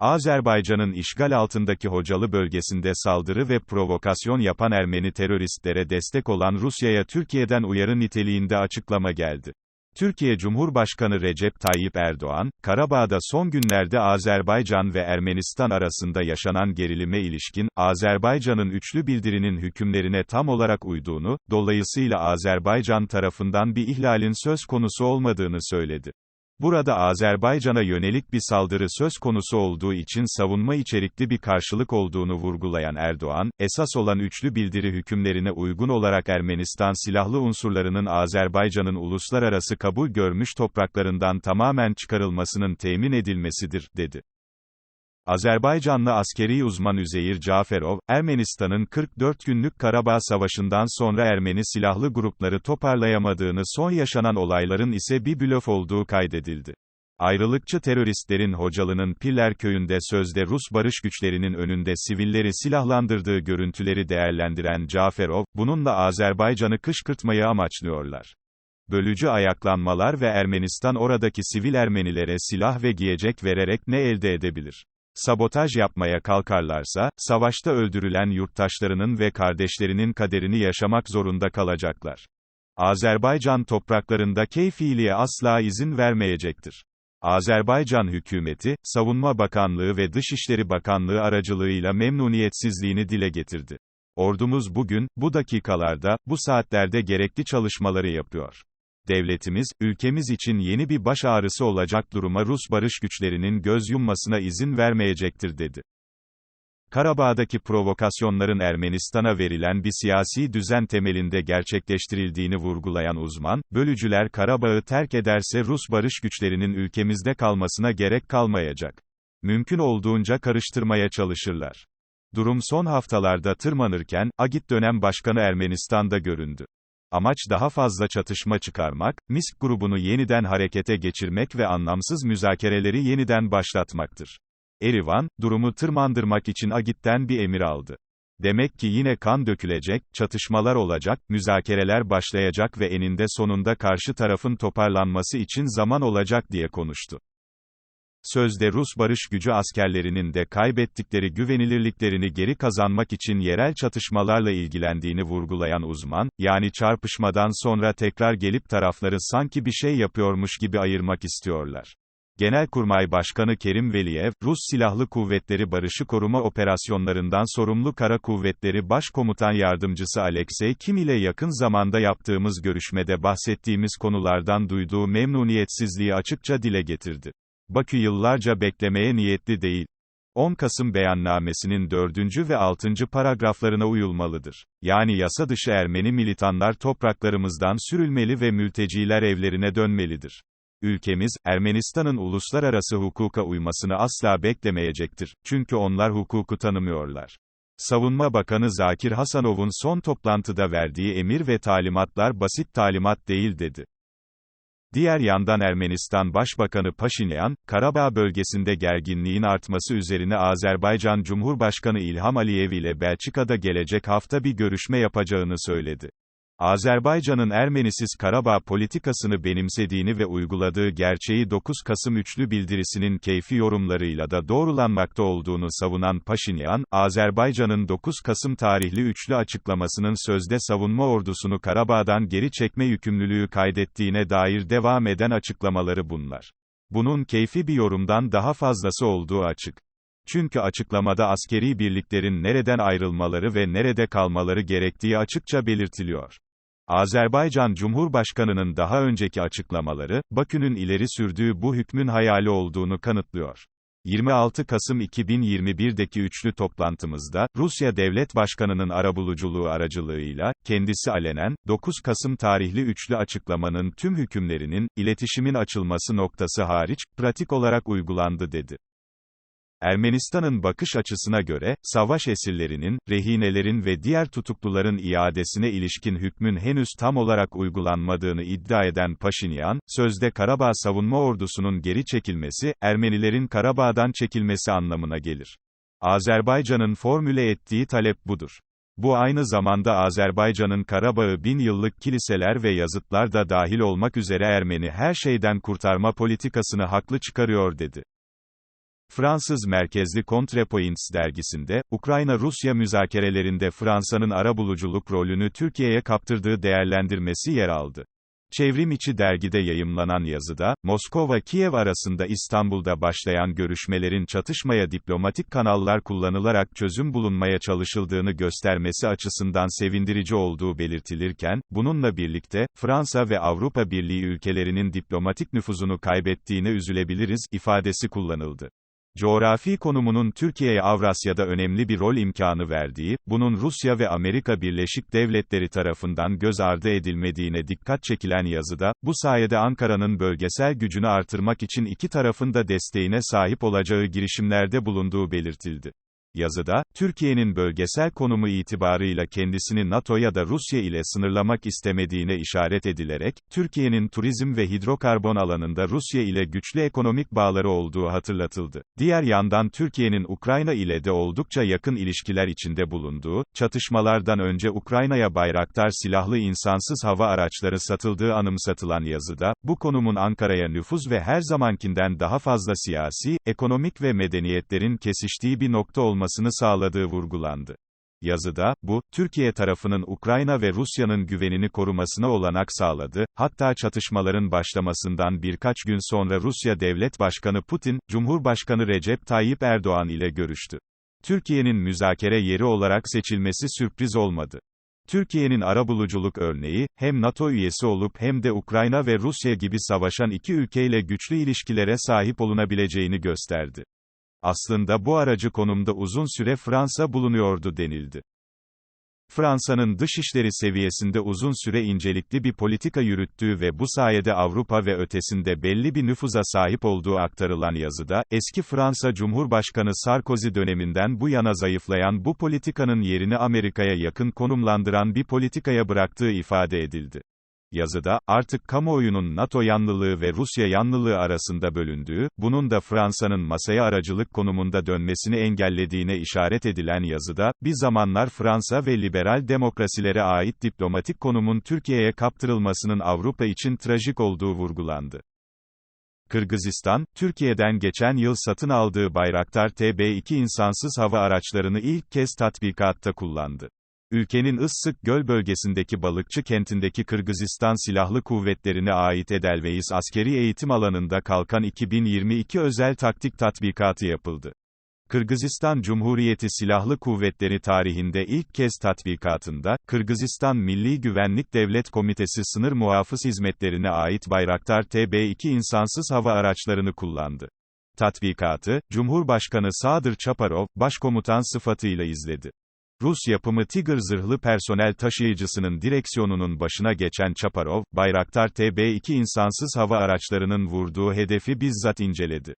Azerbaycan'ın işgal altındaki Hocalı bölgesinde saldırı ve provokasyon yapan Ermeni teröristlere destek olan Rusya'ya Türkiye'den uyarı niteliğinde açıklama geldi. Türkiye Cumhurbaşkanı Recep Tayyip Erdoğan, Karabağ'da son günlerde Azerbaycan ve Ermenistan arasında yaşanan gerilime ilişkin, Azerbaycan'ın üçlü bildirinin hükümlerine tam olarak uyduğunu, dolayısıyla Azerbaycan tarafından bir ihlalin söz konusu olmadığını söyledi. Burada Azerbaycan'a yönelik bir saldırı söz konusu olduğu için savunma içerikli bir karşılık olduğunu vurgulayan Erdoğan, esas olan üçlü bildiri hükümlerine uygun olarak Ermenistan silahlı unsurlarının Azerbaycan'ın uluslararası kabul görmüş topraklarından tamamen çıkarılmasının temin edilmesidir, dedi. Azerbaycanlı askeri uzman Üzeyir Caferov, Ermenistan'ın 44 günlük Karabağ Savaşı'ndan sonra Ermeni silahlı grupları toparlayamadığını son yaşanan olayların ise bir blöf olduğu kaydedildi. Ayrılıkçı teröristlerin Hocalı'nın Pirler köyünde sözde Rus barış güçlerinin önünde sivilleri silahlandırdığı görüntüleri değerlendiren Caferov, bununla Azerbaycan'ı kışkırtmayı amaçlıyorlar. Bölücü ayaklanmalar ve Ermenistan oradaki sivil Ermenilere silah ve giyecek vererek ne elde edebilir? Sabotaj yapmaya kalkarlarsa, savaşta öldürülen yurttaşlarının ve kardeşlerinin kaderini yaşamak zorunda kalacaklar. Azerbaycan topraklarında keyfiliğe asla izin vermeyecektir. Azerbaycan hükümeti, Savunma Bakanlığı ve Dışişleri Bakanlığı aracılığıyla memnuniyetsizliğini dile getirdi. Ordumuz bugün, bu dakikalarda, bu saatlerde gerekli çalışmaları yapıyor devletimiz, ülkemiz için yeni bir baş ağrısı olacak duruma Rus barış güçlerinin göz yummasına izin vermeyecektir dedi. Karabağ'daki provokasyonların Ermenistan'a verilen bir siyasi düzen temelinde gerçekleştirildiğini vurgulayan uzman, bölücüler Karabağ'ı terk ederse Rus barış güçlerinin ülkemizde kalmasına gerek kalmayacak. Mümkün olduğunca karıştırmaya çalışırlar. Durum son haftalarda tırmanırken, Agit dönem başkanı Ermenistan'da göründü. Amaç daha fazla çatışma çıkarmak, Misk grubunu yeniden harekete geçirmek ve anlamsız müzakereleri yeniden başlatmaktır. Erivan, durumu tırmandırmak için Agit'ten bir emir aldı. Demek ki yine kan dökülecek, çatışmalar olacak, müzakereler başlayacak ve eninde sonunda karşı tarafın toparlanması için zaman olacak diye konuştu. Sözde Rus barış gücü askerlerinin de kaybettikleri güvenilirliklerini geri kazanmak için yerel çatışmalarla ilgilendiğini vurgulayan uzman, yani çarpışmadan sonra tekrar gelip tarafları sanki bir şey yapıyormuş gibi ayırmak istiyorlar. Genelkurmay Başkanı Kerim Veliyev, Rus Silahlı Kuvvetleri Barışı Koruma Operasyonlarından sorumlu Kara Kuvvetleri Başkomutan Yardımcısı Alexey Kim ile yakın zamanda yaptığımız görüşmede bahsettiğimiz konulardan duyduğu memnuniyetsizliği açıkça dile getirdi. Bakü yıllarca beklemeye niyetli değil. 10 Kasım beyannamesinin 4. ve 6. paragraflarına uyulmalıdır. Yani yasa dışı Ermeni militanlar topraklarımızdan sürülmeli ve mülteciler evlerine dönmelidir. Ülkemiz, Ermenistan'ın uluslararası hukuka uymasını asla beklemeyecektir, çünkü onlar hukuku tanımıyorlar. Savunma Bakanı Zakir Hasanov'un son toplantıda verdiği emir ve talimatlar basit talimat değil dedi. Diğer yandan Ermenistan Başbakanı Paşinyan, Karabağ bölgesinde gerginliğin artması üzerine Azerbaycan Cumhurbaşkanı İlham Aliyev ile Belçika'da gelecek hafta bir görüşme yapacağını söyledi. Azerbaycan'ın Ermenisiz Karabağ politikasını benimsediğini ve uyguladığı gerçeği 9 Kasım üçlü bildirisinin keyfi yorumlarıyla da doğrulanmakta olduğunu savunan Paşinyan, Azerbaycan'ın 9 Kasım tarihli üçlü açıklamasının sözde savunma ordusunu Karabağ'dan geri çekme yükümlülüğü kaydettiğine dair devam eden açıklamaları bunlar. Bunun keyfi bir yorumdan daha fazlası olduğu açık. Çünkü açıklamada askeri birliklerin nereden ayrılmaları ve nerede kalmaları gerektiği açıkça belirtiliyor. Azerbaycan Cumhurbaşkanı'nın daha önceki açıklamaları, Bakü'nün ileri sürdüğü bu hükmün hayali olduğunu kanıtlıyor. 26 Kasım 2021'deki üçlü toplantımızda, Rusya Devlet Başkanı'nın arabuluculuğu aracılığıyla, kendisi alenen, 9 Kasım tarihli üçlü açıklamanın tüm hükümlerinin, iletişimin açılması noktası hariç, pratik olarak uygulandı dedi. Ermenistan'ın bakış açısına göre, savaş esirlerinin, rehinelerin ve diğer tutukluların iadesine ilişkin hükmün henüz tam olarak uygulanmadığını iddia eden Paşinyan, sözde Karabağ Savunma Ordusu'nun geri çekilmesi, Ermenilerin Karabağ'dan çekilmesi anlamına gelir. Azerbaycan'ın formüle ettiği talep budur. Bu aynı zamanda Azerbaycan'ın Karabağ'ı bin yıllık kiliseler ve yazıtlar da dahil olmak üzere Ermeni her şeyden kurtarma politikasını haklı çıkarıyor dedi. Fransız merkezli Contrepoints dergisinde, Ukrayna-Rusya müzakerelerinde Fransa'nın arabuluculuk rolünü Türkiye'ye kaptırdığı değerlendirmesi yer aldı. Çevrim içi dergide yayımlanan yazıda, Moskova-Kiev arasında İstanbul'da başlayan görüşmelerin çatışmaya diplomatik kanallar kullanılarak çözüm bulunmaya çalışıldığını göstermesi açısından sevindirici olduğu belirtilirken, bununla birlikte, Fransa ve Avrupa Birliği ülkelerinin diplomatik nüfuzunu kaybettiğine üzülebiliriz, ifadesi kullanıldı. Coğrafi konumunun Türkiye'ye Avrasya'da önemli bir rol imkanı verdiği, bunun Rusya ve Amerika Birleşik Devletleri tarafından göz ardı edilmediğine dikkat çekilen yazıda, bu sayede Ankara'nın bölgesel gücünü artırmak için iki tarafın da desteğine sahip olacağı girişimlerde bulunduğu belirtildi. Yazıda, Türkiye'nin bölgesel konumu itibarıyla kendisini NATO ya da Rusya ile sınırlamak istemediğine işaret edilerek, Türkiye'nin turizm ve hidrokarbon alanında Rusya ile güçlü ekonomik bağları olduğu hatırlatıldı. Diğer yandan Türkiye'nin Ukrayna ile de oldukça yakın ilişkiler içinde bulunduğu, çatışmalardan önce Ukrayna'ya Bayraktar silahlı insansız hava araçları satıldığı anımsatılan yazıda, bu konumun Ankara'ya nüfuz ve her zamankinden daha fazla siyasi, ekonomik ve medeniyetlerin kesiştiği bir nokta olmasını sağladığı vurgulandı. Yazıda, bu, Türkiye tarafının Ukrayna ve Rusya'nın güvenini korumasına olanak sağladı, hatta çatışmaların başlamasından birkaç gün sonra Rusya Devlet Başkanı Putin, Cumhurbaşkanı Recep Tayyip Erdoğan ile görüştü. Türkiye'nin müzakere yeri olarak seçilmesi sürpriz olmadı. Türkiye'nin arabuluculuk örneği, hem NATO üyesi olup hem de Ukrayna ve Rusya gibi savaşan iki ülkeyle güçlü ilişkilere sahip olunabileceğini gösterdi. Aslında bu aracı konumda uzun süre Fransa bulunuyordu denildi. Fransa'nın dışişleri seviyesinde uzun süre incelikli bir politika yürüttüğü ve bu sayede Avrupa ve ötesinde belli bir nüfuza sahip olduğu aktarılan yazıda, eski Fransa Cumhurbaşkanı Sarkozy döneminden bu yana zayıflayan bu politikanın yerini Amerika'ya yakın konumlandıran bir politikaya bıraktığı ifade edildi. Yazıda, artık kamuoyunun NATO yanlılığı ve Rusya yanlılığı arasında bölündüğü, bunun da Fransa'nın masaya aracılık konumunda dönmesini engellediğine işaret edilen yazıda, bir zamanlar Fransa ve liberal demokrasilere ait diplomatik konumun Türkiye'ye kaptırılmasının Avrupa için trajik olduğu vurgulandı. Kırgızistan, Türkiye'den geçen yıl satın aldığı Bayraktar TB2 insansız hava araçlarını ilk kez tatbikatta kullandı. Ülkenin Issık Göl bölgesindeki balıkçı kentindeki Kırgızistan Silahlı Kuvvetlerine ait Edelveys askeri eğitim alanında kalkan 2022 özel taktik tatbikatı yapıldı. Kırgızistan Cumhuriyeti Silahlı Kuvvetleri tarihinde ilk kez tatbikatında, Kırgızistan Milli Güvenlik Devlet Komitesi sınır muhafız hizmetlerine ait Bayraktar TB2 insansız hava araçlarını kullandı. Tatbikatı, Cumhurbaşkanı Sadır Çaparov, başkomutan sıfatıyla izledi. Rus yapımı Tiger zırhlı personel taşıyıcısının direksiyonunun başına geçen Çaparov, Bayraktar TB2 insansız hava araçlarının vurduğu hedefi bizzat inceledi.